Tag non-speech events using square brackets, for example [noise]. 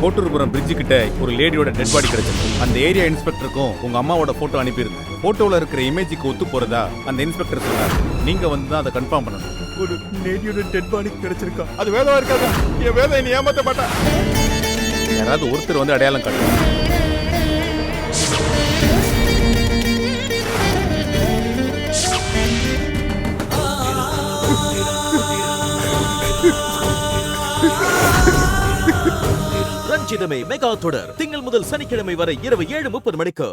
Kotturpuram fridge கிட்ட ஒரு லேடியோட dead body கிடைச்சிருக்கு. அந்த ஏரியா இன்ஸ்பெக்டருக்கும் உங்க அம்மாவோட போட்டோ அனுப்பியிருந்தேன். போட்டோல இருக்கிற இமேஜுக்கு ஒத்து போறதா அந்த இன்ஸ்பெக்டர் சொன்னார். நீங்க வந்து தான் அதை கன்ஃபார்ம் பண்ணணும். ஒரு லேடியோட டெட் பாடி கிடைச்சிருக்கா? அது வேதமா இருக்காதா என் வேதம் நீ ஏமாத்த மாட்டா. யாராவது ஒருத்தர் வந்து அடையாளம் காட்டணும் [laughs] ரஞ்சிதமே மெகா தொடர். திங்கள் முதல் சனிக்கிழமை வரை இரவு ஏழு முப்பது மணிக்கு.